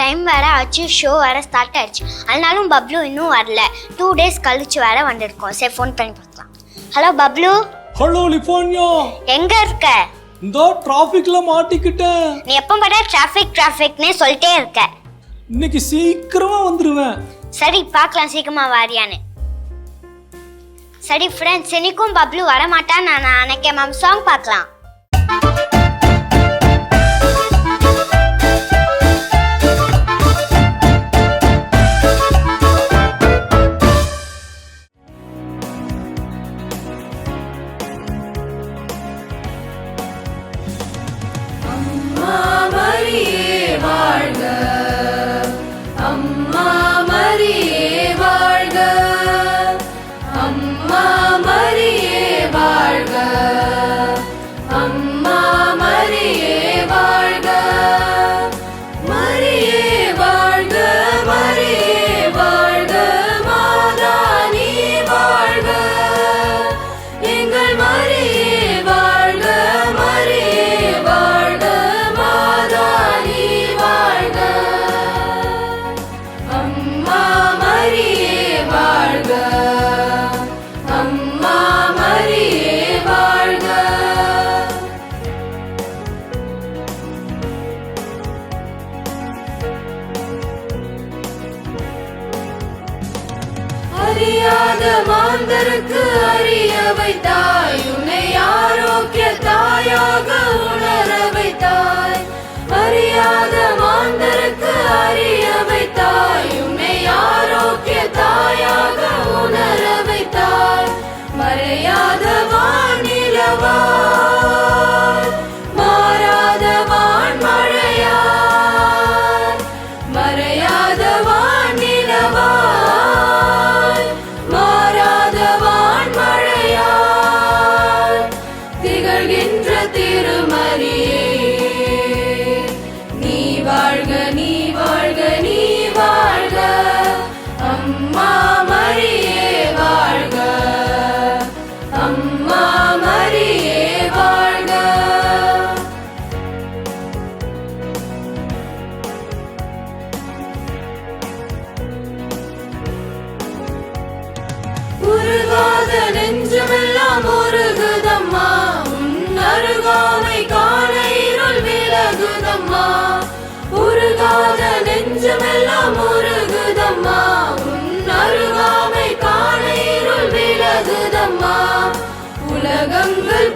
Time வேற ஆச்சு show வேற ஸ்டார்ட் ஆயிடுச்சு. அதனாலும் பப்ளு இன்னும் வரல. டூ டேஸ் கழிச்சு வேற வந்திருக்கோம். சரி ஃபோன் பண்ணி பார்க்கலாம். ஹலோ பப்ளு? ஹலோ லிஃபானியா எங்க இருக்க? இந்த டிராஃபிக்ல மாட்டிக்கிட்டேன். நீ எப்போ பார்த்தா டிராஃபிக் டிராஃபிக்னே சொல்லிட்டே இருக்க. இன்னைக்கு சீக்கிரமா வந்துருவேன். சரி பார்க்கலாம் சீக்கிரமா வாரியான்னு. சரி ஃப்ரெண்ட்ஸ் இன்னைக்கும் பப்ளு வர மாட்டான் நான் அன்னைக்கு மேம் சாங் பார்க்கலாம். அறிய வைத்தாய் உன்னை ஆரோக்கிய தாயாக உணர வைத்தாய் அறியாத மாந்தருக்கு அறிய வைத்தாய் உன்னை ஆரோக்கிய தாயாக உணர வைத்தாய் மறையாத வானிலவா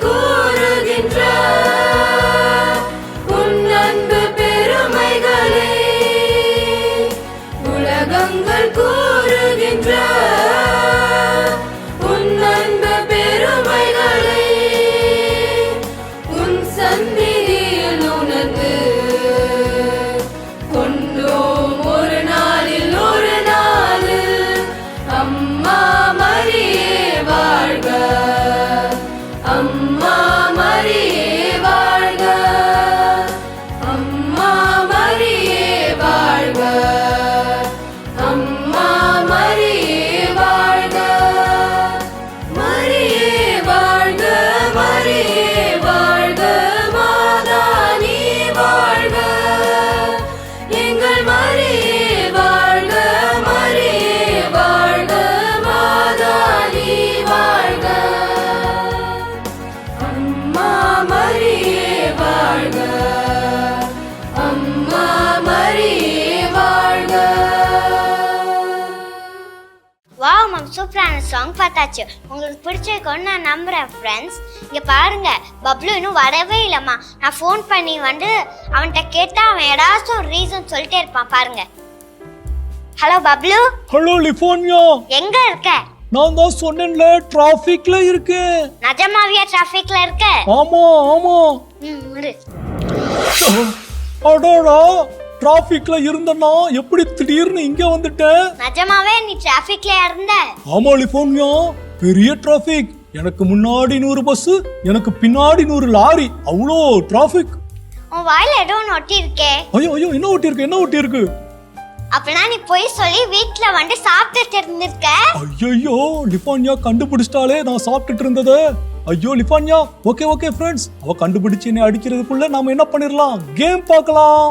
Good. சாங் பார்த்தாச்சு. உங்களுக்கு பிடிச்சிருக்கோன்னு நான் நம்புறேன் ஃப்ரெண்ட்ஸ் இங்கே பாருங்க பப்ளு இன்னும் வரவே இல்லைம்மா. நான் ஃபோன் பண்ணி வந்து அவன்கிட்ட கேட்டால் அவன் ஏதாச்சும் ஒரு ரீசன் சொல்லிட்டே இருப்பான் பாருங்க. ஹலோ பப்ளு? ஹலோ லிஃபானியா எங்க இருக்க? நான் தான் சொன்னேன்ல டிராஃபிக்ல இருக்கேன் நிஜமாவியா டிராஃபிக்ல இருக்க? ஆமா ஆமா. ம் இரு. அடடா. டிராஃபிக்ல இருந்தனா எப்படி திடீர்னு இங்க வந்துட்டேன் நிஜமாவே நீ டிராஃபிக்ல இருந்த? ஆமா லிஃபோனியா பெரிய டிராஃபிக் எனக்கு முன்னாடி நூறு பஸ் எனக்கு பின்னாடி நூறு லாரி. அவ்வளோ டிராஃபிக் உன் வாயில ஏதோ ஒன்று ஒட்டி இருக்கே ஐயோ ஐயோ என்ன ஒட்டி இருக்கு என்ன ஒட்டி இருக்கு அப்படின்னா நீ போய் சொல்லி வீட்ல வந்து சாப்பிட்டுட்டு இருந்திருக்க ஐயோ லிஃபான்யா கண்டுபிடிச்சிட்டாலே நான் சாப்பிட்டுட்டு இருந்தது. ஐயோ லிஃபான்யா ஓகே ஓகே ஃப்ரெண்ட்ஸ் அவ கண்டுபிடிச்சு என்னை அடிக்கிறதுக்குள்ள நாம என்ன பண்ணிடலாம் கேம் பார்க்கலாம்.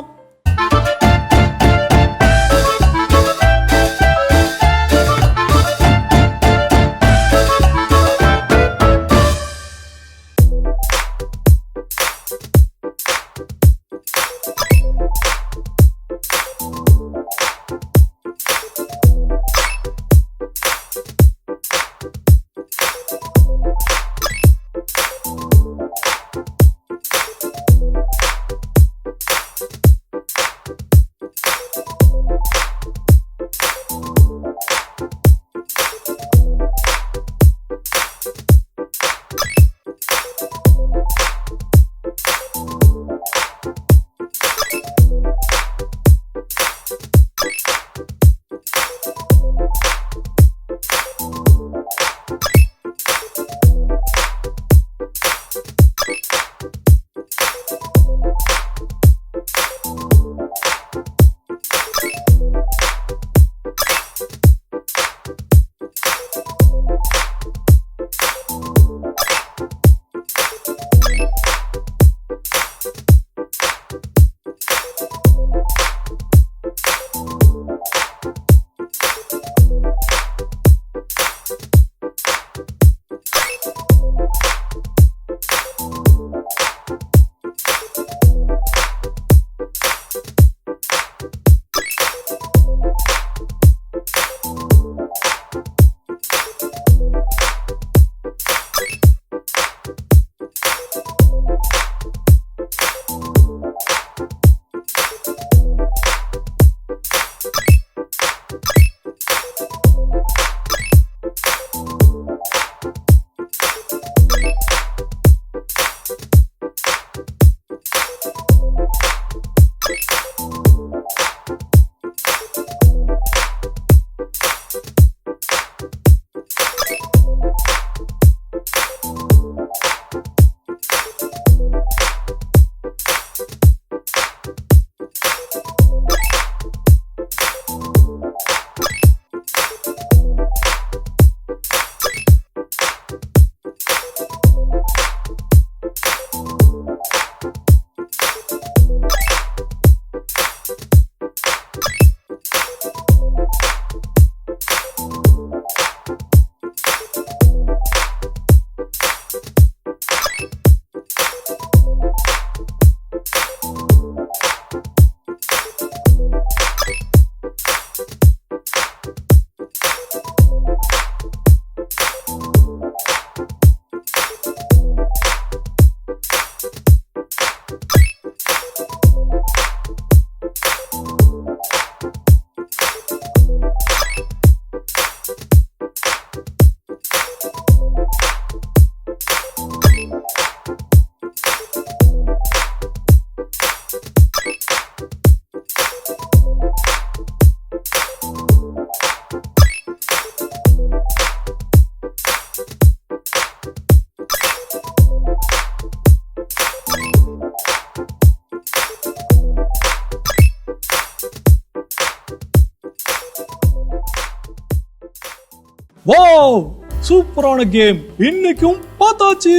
சூப்பரான கேம். இன்னைக்கும் பார்த்தாச்சு.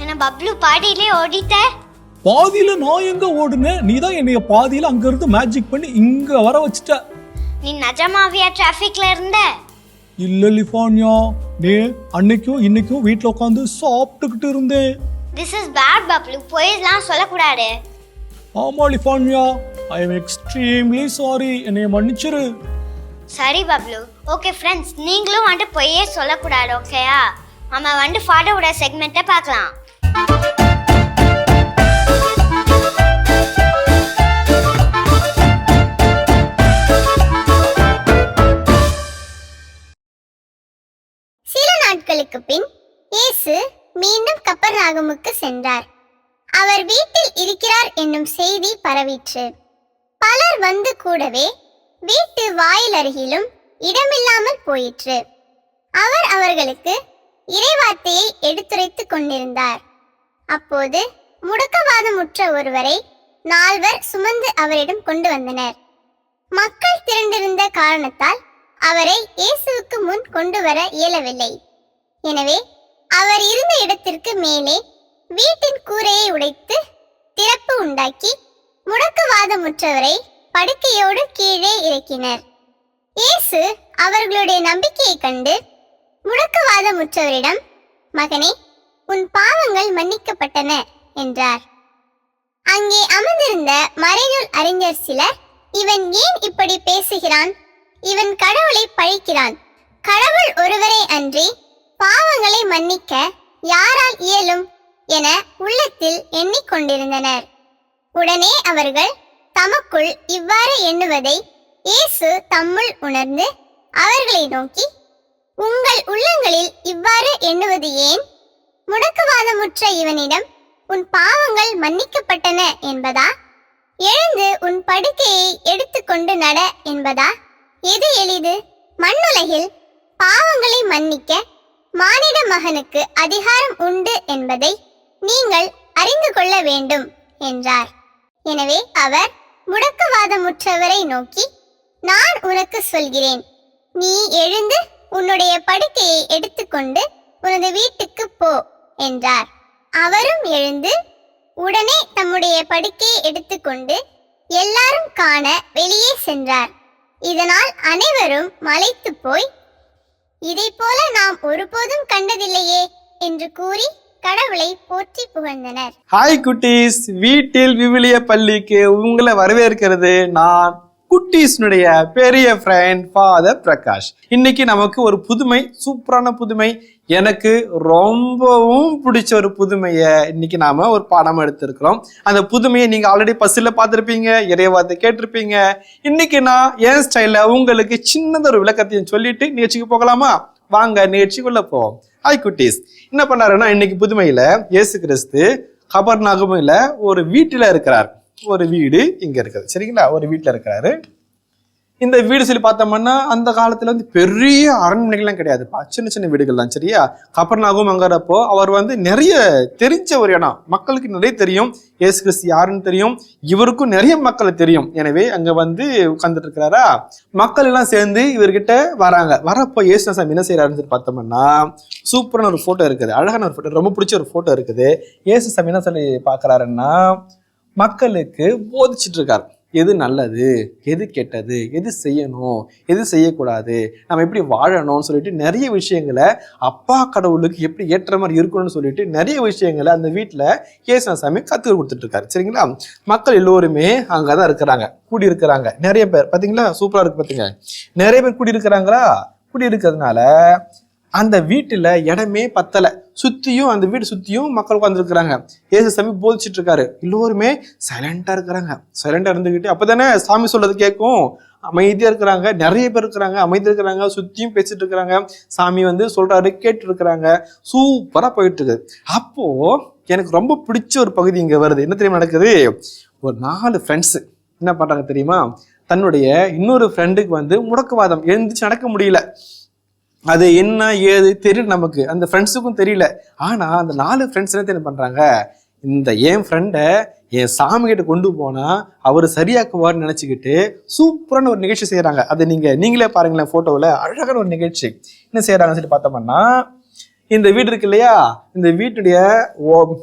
என்ன பப்ளு பாடியிலே ஓடிட்ட? பாதியில நான் எங்க ஓடுனேன்? நீ தான் என்னைய பாதியில அங்க இருந்து மேஜிக் பண்ணி இங்க வர வச்சுட்ட. நீ நிஜமாவியா டிராஃபிக்ல இருந்த? இல்ல லிஃபான்யா. நே அன்னைக்கும் இன்னைக்கும் வீட்ல உட்காந்து சாப்பிட்டுக்கிட்டு இருந்தேன். This is bad Bablu. பொய்லாம் சொல்லக்கூடாது. ஆமா Lifanya. I am extremely sorry என்னைய மன்னிச்சிரு. சரி பப்ளு. ஓகே ஃப்ரெண்ட்ஸ் நீங்களும் வந்துட்டு பொய்யே சொல்லக்கூடாது ஓகேயா நம்ம வந்துட்டு ஃபாடோட செக்மெண்ட்டை பார்க்கலாம். சில நாட்களுக்கு பின் இயேசு மீண்டும் கப்பர்நாகமுக்கு சென்றார். அவர் வீட்டில் இருக்கிறார் என்னும் செய்தி பரவிற்று. பலர் வந்து கூடவே வீட்டு வாயில் அருகிலும் இடமில்லாமல் போயிற்று. அவர் அவர்களுக்கு இறைவார்த்தையை எடுத்துரைத்துக் கொண்டிருந்தார். அப்போது முடக்கவாதமுற்ற ஒருவரை நால்வர் சுமந்து அவரிடம் கொண்டு வந்தனர். மக்கள் திரண்டிருந்த காரணத்தால் அவரை இயேசுவுக்கு முன் கொண்டு வர இயலவில்லை. எனவே அவர் இருந்த இடத்திற்கு மேலே வீட்டின் கூரையை உடைத்து திறப்பு உண்டாக்கி முடக்குவாதமுற்றவரை படுக்கையோடு கீழே இறக்கினர். இயேசு அவர்களுடைய நம்பிக்கையைக் கண்டு முடக்குவாதமுற்றவரிடம் மகனே உன் பாவங்கள் மன்னிக்கப்பட்டன என்றார். அங்கே அமர்ந்திருந்த மறைநூல் அறிஞர் சிலர் இவன் ஏன் இப்படி பேசுகிறான்? இவன் கடவுளை பழிக்கிறான். கடவுள் ஒருவரே அன்றி பாவங்களை மன்னிக்க யாரால் இயலும்? என உள்ளத்தில் எண்ணிக்கொண்டிருந்தனர். உடனே அவர்கள் தமக்குள் இவ்வாறு எண்ணுவதை இயேசு தம்முள் உணர்ந்து அவர்களை நோக்கி உங்கள் உள்ளங்களில் இவ்வாறு எண்ணுவது ஏன்? முடக்குவாதமுற்ற இவனிடம் உன் பாவங்கள் மன்னிக்கப்பட்டன என்பதா? எழுந்து உன் படுக்கையை எடுத்துக்கொண்டு நட என்பதா? எது எளிது? மண்ணுலகில் பாவங்களை மன்னிக்க மானிட மகனுக்கு அதிகாரம் உண்டு என்பதை நீங்கள் அறிந்து கொள்ள வேண்டும் என்றார். எனவே அவர் முடக்குவாதமுற்றவரை நோக்கி நான் உனக்கு சொல்கிறேன். நீ எழுந்து உன்னுடைய படுக்கையை எடுத்துக்கொண்டு உனது வீட்டுக்கு போ என்றார். அவரும் எழுந்து உடனே தம்முடைய படுக்கையை எடுத்துக்கொண்டு எல்லாரும் காண வெளியே சென்றார். இதனால் அனைவரும் மலைத்து போய் இதைப்போல நாம் ஒருபோதும் கண்டதில்லையே என்று கூறி கடவுளை போற்றி புகழ்ந்தனர். ஹாய் குட்டீஸ். வீட்டில் விவிலிய பள்ளிக்கு உங்களை வரவேற்கிறது நான் குட்டீஸ்னுடைய பெரிய ஃப்ரெண்ட் ஃபாதர் பிரகாஷ். இன்னைக்கு நமக்கு ஒரு புதுமை சூப்பரான புதுமை. எனக்கு ரொம்பவும் பிடிச்ச ஒரு புதுமையை இன்னைக்கு நாம ஒரு பாடம் எடுத்திருக்கிறோம். அந்த புதுமையை நீங்க ஆல்ரெடி பஸ்ஸில் பார்த்துருப்பீங்க இறைவார்த்தை கேட்டிருப்பீங்க. இன்னைக்கு நான் என் ஸ்டைல உங்களுக்கு சின்னதொரு விளக்கத்தையும் சொல்லிட்டு நிகழ்ச்சிக்கு போகலாமா? வாங்க நிகழ்ச்சிக்குள்ள போவோம். ஹாய் குட்டீஸ். என்ன பண்ணாருன்னா இன்னைக்கு புதுமையில இயேசு கிறிஸ்து கபர் நகமில் ஒரு வீட்டில் இருக்கிறார். ஒரு வீடு இங்க இருக்குது. சரிங்களா? ஒரு வீட்டில் இருக்கிறாரு. இந்த வீடு சொல்லி பார்த்தோம்னா அந்த காலத்துல வந்து பெரிய அரண்மனைகள்லாம் கிடையாதுப்பா சின்ன சின்ன வீடுகள் தான் சரியா? கப்பர்நாகும் அங்கிறப்போ அவர் வந்து நிறைய தெரிஞ்ச ஒரு இடம். மக்களுக்கு நிறைய தெரியும். ஏசு கிறிஸ்து யாருன்னு தெரியும். இவருக்கும் நிறைய மக்களை தெரியும். எனவே அங்க வந்து உட்கார்ந்துட்டு இருக்கிறாரா மக்கள் எல்லாம் சேர்ந்து இவர்கிட்ட வராங்க. வரப்போ இயேசுநாசாமி என்ன செய்யறாருன்னு சொல்லி பார்த்தோம்னா சூப்பரான ஒரு போட்டோ இருக்குது. அழகான ஒரு போட்டோ ரொம்ப பிடிச்ச ஒரு போட்டோ இருக்குது. ஏசு சாமி என்ன சொல்லி பார்க்கறாருன்னா மக்களுக்கு போதிச்சுட்டு இருக்காரு. எது நல்லது? எது கெட்டது? எது செய்யணும்? எது செய்யக்கூடாது? நம்ம எப்படி வாழணும்னு சொல்லிட்டு நிறைய விஷயங்களை அப்பா கடவுளுக்கு எப்படி ஏற்ற மாதிரி இருக்கணும்னு சொல்லிட்டு நிறைய விஷயங்களை அந்த வீட்டில் சாமி கற்றுக் கொடுத்துட்டு இருக்காரு சரிங்களா? மக்கள் எல்லோருமே அங்கே தான் இருக்கிறாங்க. கூடி இருக்கிறாங்க நிறைய பேர். பார்த்தீங்களா சூப்பராக இருக்கு பார்த்தீங்க நிறைய பேர் கூடி இருக்கிறாங்களா கூடி இருக்கிறதுனால அந்த வீட்டில் இடமே பத்தலை. சுத்தியும் அந்த வீடு சுத்தியும் மக்கள் உட்காந்துருக்குறாங்க ஏசு சாமி போதிச்சுட்டு இருக்காரு எல்லோருமே சைலண்டா இருக்கிறாங்க. சைலண்டா இருந்துகிட்டு அப்பதானே சாமி சொல்றது கேட்கும். அமைதியா இருக்கிறாங்க. நிறைய பேர் இருக்கிறாங்க. அமைதியா இருக்கிறாங்க. சுத்தியும் பேசிட்டு இருக்கிறாங்க. சாமி வந்து சொல்றாரு கேட்டு இருக்கிறாங்க சூப்பரா போயிட்டு இருக்கு அப்போ எனக்கு ரொம்ப பிடிச்ச ஒரு பகுதி இங்க வருது. என்ன தெரியுமா நடக்குது? ஒரு நாலு ஃப்ரெண்ட்ஸ் என்ன பண்றாங்க தெரியுமா? தன்னுடைய இன்னொரு ஃப்ரெண்டுக்கு வந்து முடக்குவாதம். எழுந்துச்சு நடக்க முடியல. அது என்ன ஏது தெரியல நமக்கு. அந்த ஃப்ரெண்ட்ஸுக்கும் தெரியல. ஆனா அந்த நாலு ஃப்ரெண்ட்ஸ் என்ன தெரியும் பண்றாங்க? இந்த என் ஃப்ரெண்டை என் சாமி கிட்ட கொண்டு போனா அவர் சரியாக்குவார்னு நினைச்சுக்கிட்டு சூப்பரான ஒரு நிகழ்ச்சி செய்யறாங்க அதை நீங்க நீங்களே பாருங்களேன் போட்டோவில் அழகான ஒரு நிகழ்ச்சி. என்ன செய்யறாங்கன்னு சொல்லி பார்த்தோம்னா இந்த வீடு இருக்கு இல்லையா? இந்த வீட்டுடைய ஓ-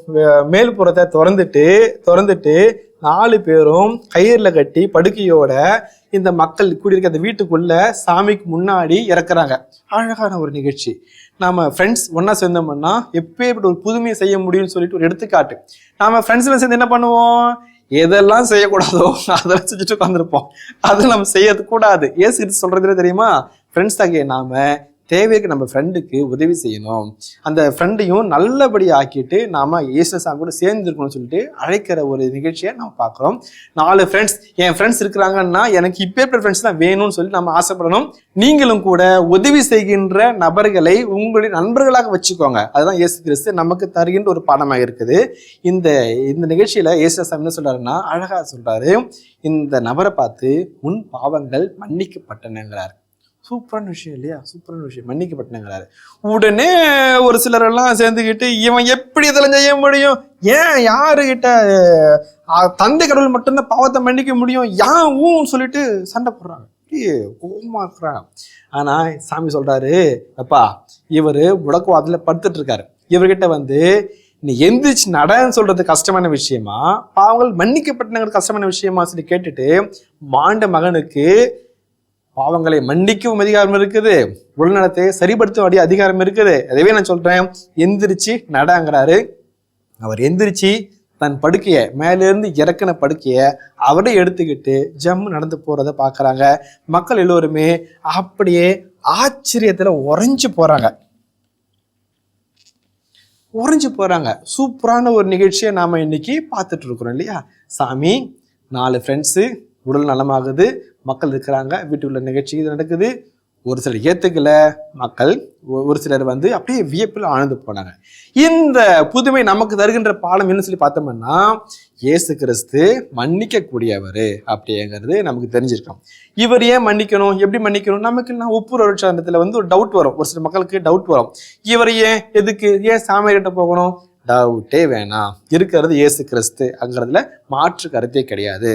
மேல்புறத்தை திறந்துட்டு திறந்துட்டு நாலு பேரும் கயிறில் கட்டி படுக்கையோட இந்த மக்கள் கூடியிருக்க அந்த வீட்டுக்குள்ள சாமிக்கு முன்னாடி இறக்குறாங்க. அழகான ஒரு நிகழ்ச்சி. நாம ஃப்ரெண்ட்ஸ் ஒண்ணா சேர்ந்தோம்னா எப்பேற்பட்ட ஒரு புதுமையை செய்ய முடியும்னு சொல்லிட்டு ஒரு எடுத்துக்காட்டு. நாம ஃப்ரெண்ட்ஸ்ல சேர்ந்து என்ன பண்ணுவோம்? எதெல்லாம் செய்யக்கூடாதோ அதெல்லாம் செஞ்சுட்டு உட்காந்துருப்போம் அதை நம்ம செய்யறது கூடாது. ஏசு சொல்றதுல தெரியுமா? ஃப்ரெண்ட்ஸ் ஆகிய நாம தேவைக்கு நம்ம ஃப்ரெண்டுக்கு உதவி செய்யணும். அந்த ஃப்ரெண்டையும் நல்லபடி ஆக்கிட்டு நாம இயேசு சாமி கூட சேர்ந்து இருக்கணும்னு சொல்லிட்டு அழைக்கிற ஒரு நிகழ்ச்சியை நம்ம பார்க்குறோம். நாலு ஃப்ரெண்ட்ஸ் என் ஃப்ரெண்ட்ஸ் இருக்கிறாங்கன்னா எனக்கு இப்பேற்பட்ட ஃப்ரெண்ட்ஸ் தான் வேணும்னு சொல்லி நம்ம ஆசைப்படணும். நீங்களும் கூட உதவி செய்கின்ற நபர்களை உங்களுடைய நண்பர்களாக வச்சுக்கோங்க. அதுதான் இயேசு கிறிஸ்து நமக்கு தருகின்ற ஒரு பாடமாக இருக்குது. இந்த இந்த நிகழ்ச்சியில இயேசு சாமி என்ன சொல்றாருன்னா அழகா சொல்றாரு. இந்த நபரை பார்த்து உன் பாவங்கள் மன்னிக்கப்பட்டனங்கிறார் சூப்பரான விஷயம் இல்லையா? சூப்பரான விஷயம். மன்னிக்கப்பட்டனங்கிறாரு. உடனே ஒரு சிலர் எல்லாம் சேர்ந்துக்கிட்டு இவன் எப்படி இதெல்லாம் செய்ய முடியும்? ஏன் யாருகிட்ட தந்தை கடவுள் மட்டும்தான் பாவத்தை மன்னிக்க முடியும்? ஏன் ஊன்னு சொல்லிட்டு சண்டை போடுறாங்க. அப்படியே கோபமா இருக்கிறான் ஆனா சாமி சொல்றாரு அப்பா இவர் முடக்குவாதத்துல படுத்துட்டு இருக்காரு இவர்கிட்ட வந்து நீ எந்திரிச்சு நடன்னு சொல்றது கஷ்டமான விஷயமா? பாவங்கள் மன்னிக்கப்பட்டனங்கிறது கஷ்டமான விஷயமா? சொல்லி கேட்டுட்டு மாண்ட மகனுக்கு பாவங்களை மன்னிக்கவும் அதிகாரம் இருக்குது. உடல்நலத்தை சரிப்படுத்தும் அடி அதிகாரம் இருக்குது. அதவே நான் சொல்றேன். எந்திரிச்சு நடங்கிறாரு. அவர் எந்திரிச்சு தன் படுக்கைய மேலேருந்து இறக்கின படுக்கைய அவரே எடுத்துக்கிட்டு ஜம்மு நடந்து போறத பாக்குறாங்க மக்கள் எல்லோருமே அப்படியே ஆச்சரியத்துல உறைஞ்சு போறாங்க. உறைஞ்சு போறாங்க. சூப்பரான ஒரு நிகழ்ச்சியை நாம இன்னைக்கு பார்த்துட்டு இருக்கிறோம் இல்லையா? சாமி நாலு ஃப்ரெண்ட்ஸு உடல் நலமாகுது மக்கள் இருக்கிறாங்க வீட்டுக்குள்ள நிகழ்ச்சி இது நடக்குது. ஒரு சிலர் ஏத்துக்கல மக்கள் ஒரு சிலர் வந்து அப்படியே வியப்பில் ஆழ்ந்து போனாங்க. இந்த புதுமை நமக்கு தருகின்ற பாடம் என்ன சொல்லி பார்த்தோம்னா இயேசு கிறிஸ்து மன்னிக்க கூடியவர் அப்படிங்கிறது நமக்கு தெரிஞ்சிருக்கோம். இவர் ஏன் மன்னிக்கணும் எப்படி மன்னிக்கணும்? நமக்கு நான் ஒப்புற சாந்தத்துல வந்து ஒரு டவுட் வரும். ஒரு சில மக்களுக்கு டவுட் வரும். இவர் ஏன் எதுக்கு ஏன் சாமியார்கிட்ட போகணும்? டவுட்டே வேணாம். இருக்கிறது இயேசு கிறிஸ்து அங்கிறதுல மாற்று கருத்தே கிடையாது.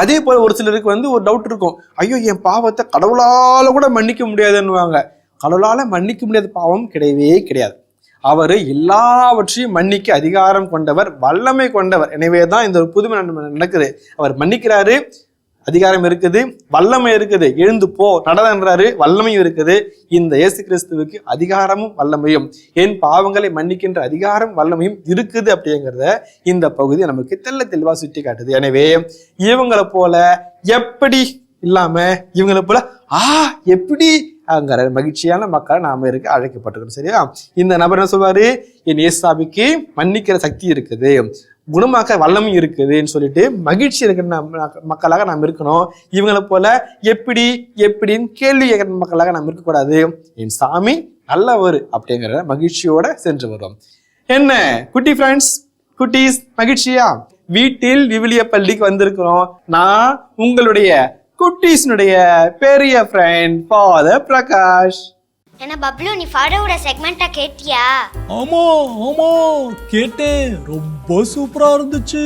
அதே போல ஒரு சிலருக்கு வந்து ஒரு டவுட் இருக்கும். ஐயோ என் பாவத்தை கடவுளால கூட மன்னிக்க முடியாதுன்னுவாங்க. கடவுளால மன்னிக்க முடியாத பாவம் கிடையவே கிடையாது. அவர் எல்லாவற்றையும் மன்னிக்க அதிகாரம் கொண்டவர் வல்லமை கொண்டவர். எனவே தான் இந்த ஒரு புதுமை நடக்குது. அவர் மன்னிக்கிறாரு அதிகாரம் இருக்குது வல்லமை இருக்குது எழுந்து போ நடன்றாரு வல்லமையும் இருக்குது. இந்த இயேசு கிறிஸ்துவுக்கு அதிகாரமும் வல்லமையும். என் பாவங்களை மன்னிக்கின்ற அதிகாரம் வல்லமையும் இருக்குது அப்படிங்கிறத இந்த பகுதி நமக்கு தெள்ள தெளிவா சுட்டி காட்டுது எனவே இவங்களை போல எப்படி இல்லாம இவங்களை போல ஆ எப்படி அங்கிற மகிழ்ச்சியான மக்கள் நாம இருக்க அழைக்கப்பட்டிருக்கோம் சரியா? இந்த நபர் என்ன சொல்வாரு? என் இயேசாபிக்கு மன்னிக்கிற சக்தி இருக்குது. குணமாக்க வல்லமும் இருக்குதுன்னு சொல்லிட்டு மகிழ்ச்சி இருக்கிற மக்களாக நாம் இருக்கணும். இவங்களை போல எப்படி எப்படின்னு கேள்வி கேட்கிற மக்களாக நாம் இருக்கக்கூடாது. என் சாமி நல்லவர் அப்படிங்கிற மகிழ்ச்சியோட சென்று வரும் என்ன? குட்டி ஃப்ரெண்ட்ஸ் குட்டீஸ் மகிழ்ச்சியா? வீட்டில் விவிலிய பள்ளிக்கு வந்திருக்கிறோம். நான் உங்களுடைய குட்டீஸ்னுடைய பெரிய ஃப்ரெண்ட் ஃபாதர் பிரகாஷ். என்ன பப்ளு நீ ஃபாடோட செக்மெண்ட்டை கேட்டியா? ஆமா ஆமா கேட்டேன். ரொம்ப சூப்பரா இருந்துச்சு.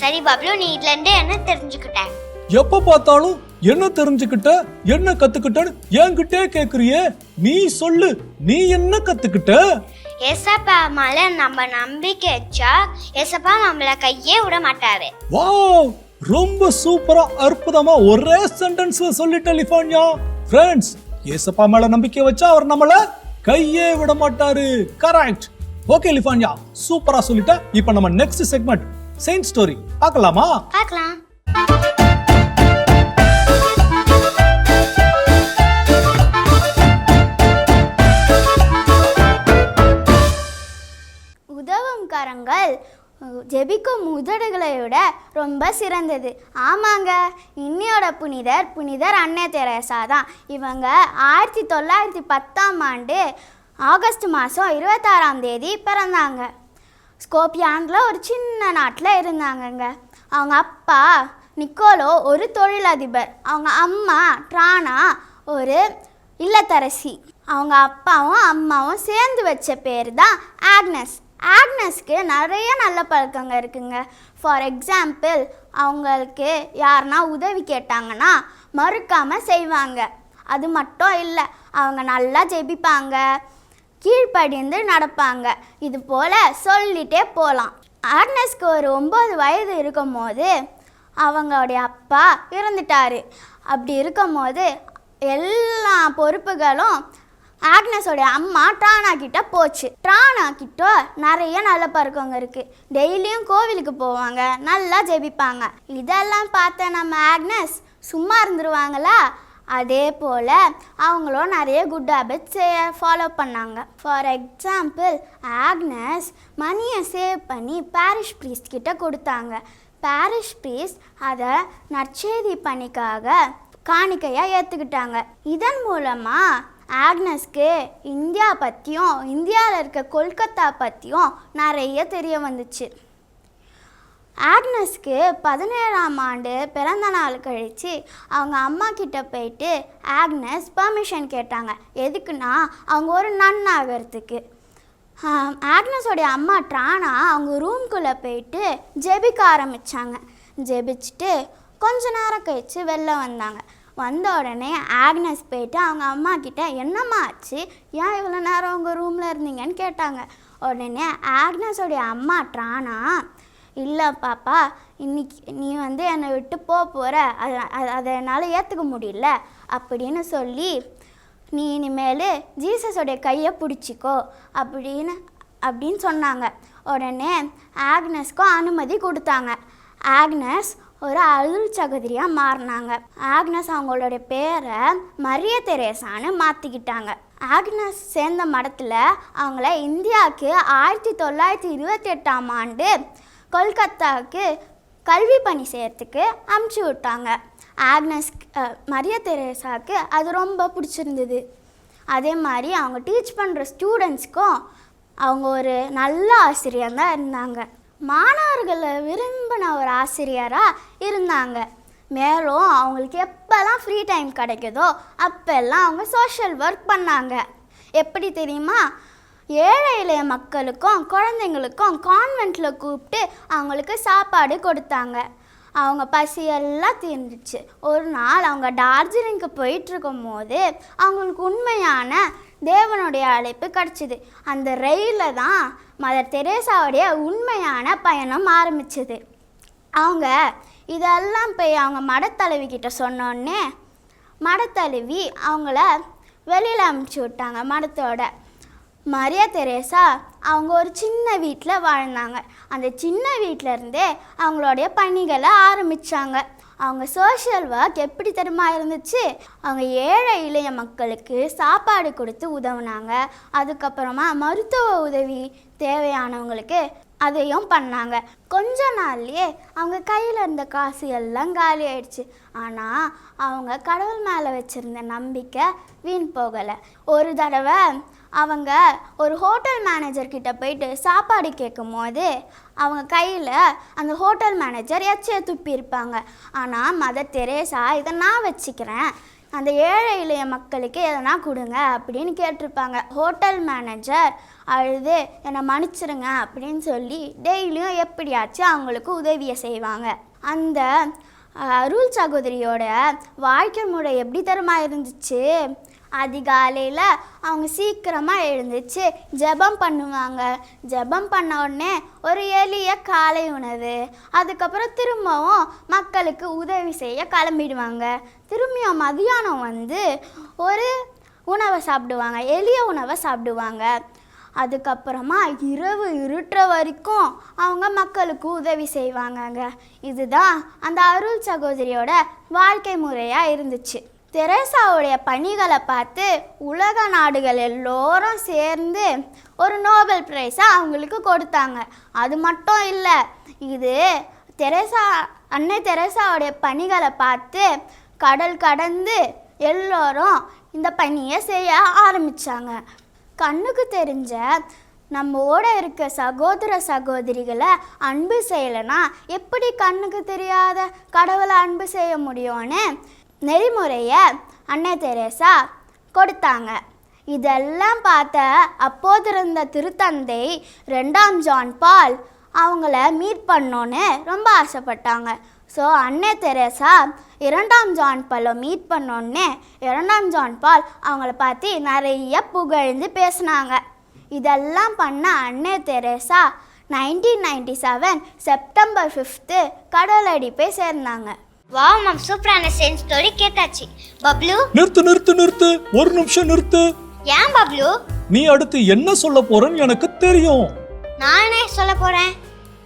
சரி பப்ளு நீ இதுல இருந்து என்ன தெரிஞ்சுக்கிட்ட? எப்ப பார்த்தாலும் என்ன தெரிஞ்சுக்கிட்ட என்ன கத்துக்கிட்டன்னு என்கிட்டே கேக்குறியே. நீ சொல்லு நீ என்ன கத்துக்கிட்ட? ஏசப்பா மேல நம்ம நம்பிக்கை வச்சா ஏசப்பா நம்மள கையே விட மாட்டாரு. வாவ் ரொம்ப சூப்பரா அற்புதமா ஒரே சென்டென்ஸ்ல சொல்லிட்ட லிஃபான்யா. ஃப்ரெண்ட்ஸ் ஏசப்பா மேல நம்பிக்கை வச்சா அவர் நம்மள கையே விட மாட்டாரு. Correct okay Lifanya. சூப்பரா சொல்லிட்ட. இப்போ நம்ம நெக்ஸ்ட் செக்மெண்ட் செயின்ட் ஸ்டோரி பார்க்கலாமா? பார்க்கலாம். உதவும் கரங்கள் ஜெபிக்கும் உதடுகளை விட ரொம்ப சிறந்தது. ஆமாங்க இன்னியோட புனிதர் புனிதர் அன்னை தெரசா தான். இவங்க ஆயிரத்தி தொள்ளாயிரத்தி பத்தாம் ஆண்டு ஆகஸ்ட் மாதம் இருபத்தாறாம் தேதி பிறந்தாங்க. ஸ்கோப்பியாங்கில் ஒரு சின்ன நாட்டில் இருந்தாங்கங்க. அவங்க அப்பா நிக்கோலோ ஒரு தொழிலதிபர். அவங்க அம்மா ட்ரானா ஒரு இல்லத்தரசி. அவங்க அப்பாவும் அம்மாவும் சேர்ந்து வச்ச பேர் தான் ஆக்னஸ். ஆக்னஸ்க்கு நிறைய நல்ல பழக்கங்கள் இருக்குங்க. ஃபார் எக்ஸாம்பிள் அவங்களுக்கு யாருனா உதவி கேட்டாங்கன்னா மறுக்காமல் செய்வாங்க. அது மட்டும் இல்லை அவங்க நல்லா ஜெபிப்பாங்க. கீழ்ப்படிந்து நடப்பாங்க. இது போல் சொல்லிட்டே போகலாம் ஆக்னஸ்க்கு ஒரு ஒம்பது வயது இருக்கும் போது அவங்களுடைய அப்பா இறந்துட்டார். அப்படி இருக்கும்போது எல்லா பொறுப்புகளும் ஆக்னஸோடைய அம்மா ட்ரானா கிட்ட போச்சு. ட்ரானா கிட்ட நிறைய நல்ல பழக்கங்க இருக்கு. டெய்லியும் கோவிலுக்கு போவாங்க நல்லா ஜெபிப்பாங்க. இதெல்லாம் பார்த்த நம்ம ஆக்னஸ் சும்மா இருந்துருவாங்களா? அதே போல் அவங்களும் நிறைய குட் ஹேபிட்ஸ் ஃபாலோ பண்ணாங்க. ஃபார் எக்ஸாம்பிள் ஆக்னஸ் மணியை சேவ் பண்ணி பாரிஷ் ப்ரீஸ்ட் கிட்ட கொடுத்தாங்க. பாரிஷ் ப்ரீஸ்ட் அதை நற்செய்தி பணிக்காக காணிக்கையாக ஏற்றுக்கிட்டாங்க இதன் மூலமாக ஆக்னஸ்க்கு இந்தியா பற்றியும் இந்தியாவில் இருக்க கொல்கத்தா பற்றியும் நிறைய தெரிய வந்துச்சு. ஆக்னஸ்க்கு பதினேழாம் ஆண்டு பிறந்த நாள் கழித்து அவங்க அம்மா கிட்ட போயிட்டு ஆக்னஸ் பர்மிஷன் கேட்டாங்க. எதுக்குன்னா அவங்க ஒரு நன் ஆகிறதுக்கு. ஆக்னஸோடைய அம்மா ட்ரானா அவங்க ரூம்குள்ளே போயிட்டு ஜெபிக்க ஆரம்பித்தாங்க ஜெபிச்சுட்டு கொஞ்ச நேரம் கழித்து வெளில வந்தாங்க. வந்த உடனே ஆக்னஸ் போயிட்டு அவங்க அம்மா கிட்ட என்னம்மா ஆச்சு? ஏன் இவ்வளோ நேரம் உங்கள் ரூமில் இருந்தீங்கன்னு கேட்டாங்க. உடனே ஆக்னஸோடைய அம்மா ட்ரானா இல்லை பாப்பா இன்னைக்கு நீ வந்து என்னை விட்டு போக போகிற அதை அதை- அதை என்னால் ஏற்றுக்க முடியல. அப்படின்னு சொல்லி நீ இனிமேல் ஜீசஸோடைய கையை பிடிச்சிக்கோ. அப்படின்னு அப்படின்னு சொன்னாங்க. உடனே ஆக்னஸ்க்கும் அனுமதி கொடுத்தாங்க. ஆக்னஸ் ஒரு அருள் சகோதரியாக மாறினாங்க. ஆக்னஸ் அவங்களுடைய பேரை மரிய தெரேசான்னு மாற்றிக்கிட்டாங்க ஆக்னஸ் சேர்ந்த மடத்தில் அவங்கள இந்தியாவுக்கு ஆயிரத்தி தொள்ளாயிரத்தி இருபத்தி எட்டாம் ஆண்டு கொல்கத்தாவுக்கு கல்வி பணி செய்யறதுக்கு அமுச்சு விட்டாங்க. ஆக்னஸ் மரிய தெரேசாவுக்கு அது ரொம்ப பிடிச்சிருந்தது. அதே மாதிரி அவங்க டீச் பண்ணுற ஸ்டூடெண்ட்ஸ்க்கும் அவங்க ஒரு நல்ல ஆசிரியர் தான் இருந்தாங்க. மாணவர்களை விரும்பின ஒரு ஆசிரியராக இருந்தாங்க. மேலும் அவங்களுக்கு எப்போல்லாம் ஃப்ரீ டைம் கிடைக்குதோ அப்போல்லாம் அவங்க சோஷியல் ஒர்க் பண்ணாங்க. எப்படி தெரியுமா? ஏழை இளைய மக்களுக்கும் குழந்தைங்களுக்கும் கான்வெண்ட்டில் கூப்பிட்டு அவங்களுக்கு சாப்பாடு கொடுத்தாங்க. அவங்க பசியெல்லாம் தீர்ந்துச்சு. ஒரு நாள் அவங்க டார்ஜிலிங்க்கு போயிட்டுருக்கும் போது அவங்களுக்கு உண்மையான தேவனுடைய அழைப்பு கிடச்சிது. அந்த ரயிலில் தான் மதர் தெரேசாவுடைய உண்மையான பயணம் ஆரம்பிச்சது. அவங்க இதெல்லாம் போய் அவங்க மடத்தழுவி கிட்ட சொன்னோடனே மடத்தழுவி அவங்கள வெளியில் அமுச்சு விட்டாங்க மடத்தோட. மரியா தெரேசா அவங்க ஒரு சின்ன வீட்டில் வாழ்ந்தாங்க. அந்த சின்ன வீட்டில் இருந்தே அவங்களுடைய பணிகளை ஆரம்பித்தாங்க அவங்க சோஷியல் ஒர்க் எப்படி தெரியுமா இருந்துச்சு? அவங்க ஏழை இளைய மக்களுக்கு சாப்பாடு கொடுத்து உதவுனாங்க. அதுக்கப்புறமா மருத்துவ உதவி தேவையானவங்களுக்கு அதையும் பண்ணாங்க. கொஞ்ச நாள்லயே அவங்க கையில் இருந்த காசு எல்லாம் காலி ஆயிடுச்சு. ஆனால் அவங்க கடவுள் மேலே வச்சுருந்த நம்பிக்கை வீண் போகலை. ஒரு தடவை அவங்க ஒரு ஹோட்டல் மேனேஜர்கிட்ட போயிட்டு சாப்பாடு கேட்கும் போது அவங்க கையில் அந்த ஹோட்டல் மேனேஜர் எச்சையை துப்பியிருப்பாங்க. ஆனால் மதர் தெரேசா இதை நான் வச்சுக்கிறேன். அந்த ஏழை இளைய மக்களுக்கு எதனா கொடுங்க அப்படின்னு கேட்டிருப்பாங்க. ஹோட்டல் மேனேஜர் அழுது என்னை மன்னிச்சிருங்க அப்படின்னு சொல்லி டெய்லியும் எப்படியாச்சும் அவங்களுக்கு உதவியை செய்வாங்க. அந்த அருள் சகோதரியோட வாழ்க்கை முறை எப்படி தரமாக இருந்துச்சு? அதிகாலையில் அவங்க சீக்கிரமாக எழுந்துச்சு. ஜெபம் பண்ணுவாங்க. ஜெபம் பண்ண உடனே ஒரு எளிய காலை உணவு. அதுக்கப்புறம் திரும்பவும் மக்களுக்கு உதவி செய்ய கிளம்பிடுவாங்க. திரும்பியும் மதியானம் வந்து ஒரு உணவை சாப்பிடுவாங்க. எளிய உணவை சாப்பிடுவாங்க. அதுக்கப்புறமா இரவு இருட்டுற வரைக்கும் அவங்க மக்களுக்கு உதவி செய்வாங்கங்க. இதுதான் அந்த அருள் சகோதரியோட வாழ்க்கை முறையாக இருந்துச்சு. தெரேசாவுடைய பணிகளை பார்த்து உலக நாடுகள் எல்லோரும் சேர்ந்து ஒரு நோபல் பிரைஸை அவங்களுக்கு கொடுத்தாங்க. அது மட்டும் இல்லை இது தெரேசா அன்னை தெரேசாவுடைய பணிகளை பார்த்து கடல் கடந்து எல்லோரும் இந்த பணியை செய்ய ஆரம்பித்தாங்க கண்ணுக்கு தெரிஞ்ச நம்மோட இருக்க சகோதர சகோதரிகளை அன்பு செய்யலைன்னா எப்படி கண்ணுக்கு தெரியாத கடவுளை அன்பு செய்ய முடியும்னு நெறிமுறையை அன்னை தெரேசா கொடுத்தாங்க. இதெல்லாம் பார்த்த அப்போது இருந்த திருத்தந்தை ரெண்டாம் ஜான் பால் அவங்கள மீட் பண்ணோன்னு ரொம்ப ஆசைப்பட்டாங்க. ஸோ அன்னை தெரேசா இரண்டாம் ஜான் பாலை மீட் பண்ணோன்னே இரண்டாம் ஜான் பால் அவங்கள பார்த்து நிறைய புகழ்ந்து பேசினாங்க. இதெல்லாம் பண்ண அன்னை Teresa nineteen ninety seven September fifth கடலடி போய் சேர்ந்தாங்க. வாவ் மேம் சூப்பரான சென்ஸ் ஸ்டோரி கேட்டாச்சு. பப்ளு? நிறுத்து நிறுத்து நிறுத்து. ஒரு நிமிஷம் நிறுத்து. ஏன் பப்ளு? நீ அடுத்து என்ன சொல்ல போறன்னு எனக்கு தெரியும். நானே சொல்ல போறேன்.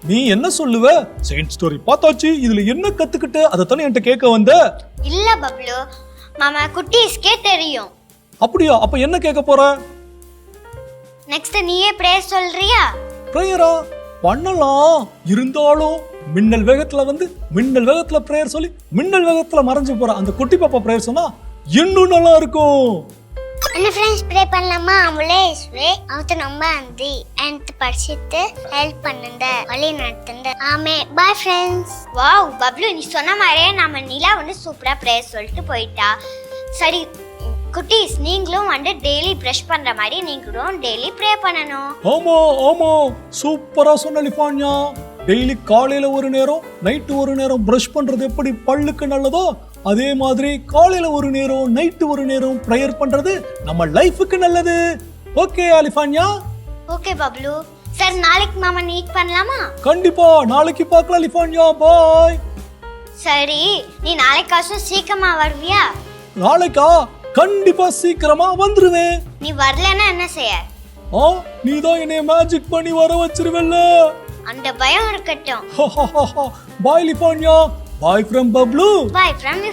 நீ என்ன சொல்லுவ? செயின்ட் ஸ்டோரி பார்த்தாச்சு. இதுல என்ன கத்துக்கிட்ட? அதை தானே என்கிட்ட கேட்க வந்த? இல்ல பப்ளு. மாமா குட்டீஸ்க்கே தெரியும். அப்படியா? அப்ப என்ன கேட்க போற? நெக்ஸ்ட் நீயே ப்ரேயர் சொல்றியா? பிரேயரா பண்ணலாம். இருந்தாலும் மின்னல் வேகத்துல வந்து மின்னல் வேகத்துல பிரேயர் சொல்லி மின்னல் வேகத்துல மறைஞ்சு போற அந்த குட்டி பாப்பா பிரேயர் சொன்னா இன்னும் நல்லா இருக்கும். அண்ணா ஃப்ரெண்ட்ஸ் ப்ரே பண்ணலாமா? அவளே இஸ்வே அவத்த ரொம்ப அந்தி. எனக்கு படிச்சுட்டு ஹெல்ப் பண்ணுங்க வழி நடத்துங்க. ஆமே. பாய் ஃப்ரெண்ட்ஸ் வாவ் பப்ளு நீ சொன்ன மாதிரியே நம்ம நிலா வந்து சூப்பரா ப்ரேயர் சொல்லிட்டு போயிட்டா. சரி குட்டீஸ் நீங்களும் வந்து டெய்லி ப்ரஷ் பண்ற மாதிரி நீங்களும் டெய்லி ப்ரே பண்ணணும். ஆமா ஆமா. சூப்பரா சொன்ன லிஃபான்யா. டெய்லி காலையில ஒரு நேரம் நைட்டு ஒரு நேரம் பிரஷ் பண்றது எப்படி பல்லுக்கு நல்லதோ அதே மாதிரி காலையில ஒரு நேரம் நைட்டு ஒரு நேரம் ப்ரேயர் பண்றது நம்ம லைஃபுக்கு நல்லது. Okay Alifanya okay Bablu. Sir நாளைக்கு மாமா மீட் பண்ணலாமா? கண்டிப்பா நாளைக்கு பார்க்கலாம் லிஃபான்யா. பாய் சரி நீ நாளைக்காச்சும் சீக்கிரமா வருவியா? நாளைக்கா? கண்டிப்பா சீக்கிரமா வந்துருவேன். நீ வரலன்னா என்ன செய்ய? ஆ நீ தான் என்னைய மேஜிக் பண்ணி வர வச்சிருவல்ல? அந்த பயம் இருக்கட்டும். Bye Lifanya bye from Bablu bye from you